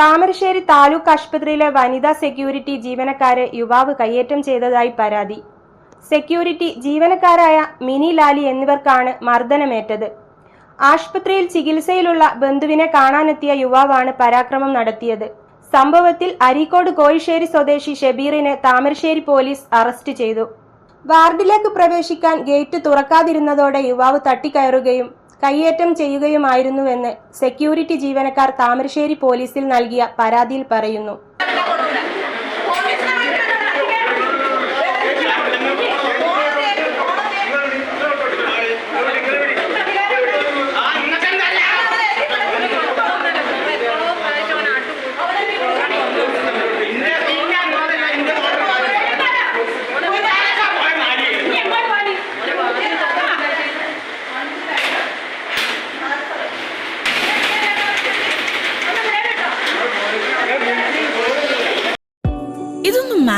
താമരശ്ശേരി താലൂക്ക് ആശുപത്രിയിലെ വനിതാ സെക്യൂരിറ്റി ജീവനക്കാരെ യുവാവ് കയ്യേറ്റം ചെയ്തതായി പരാതി. സെക്യൂരിറ്റി ജീവനക്കാരായ മിനി ലാലി എന്നിവർക്കാണ് മർദ്ദനമേറ്റത്. ആശുപത്രിയിൽ ചികിത്സയിലുള്ള ബന്ധുവിനെ കാണാനെത്തിയ യുവാവാണ് പരാക്രമം നടത്തിയത്. സംഭവത്തിൽ അരീക്കോട് കോഴിശ്ശേരി സ്വദേശി ഷബീറിനെ താമരശ്ശേരി പോലീസ് അറസ്റ്റ് ചെയ്തു. വാർഡിലേക്ക് പ്രവേശിക്കാൻ ഗേറ്റ് തുറക്കാതിരുന്നതോടെ യുവാവ് തട്ടിക്കയറുകയും കയ്യേറ്റം ചെയ്യുകയുമായിരുന്നുവെന്ന് സെക്യൂരിറ്റി ജീവനക്കാർ താമരശ്ശേരി പോലീസിൽ നൽകിയ പരാതിയിൽ പറയുന്നു.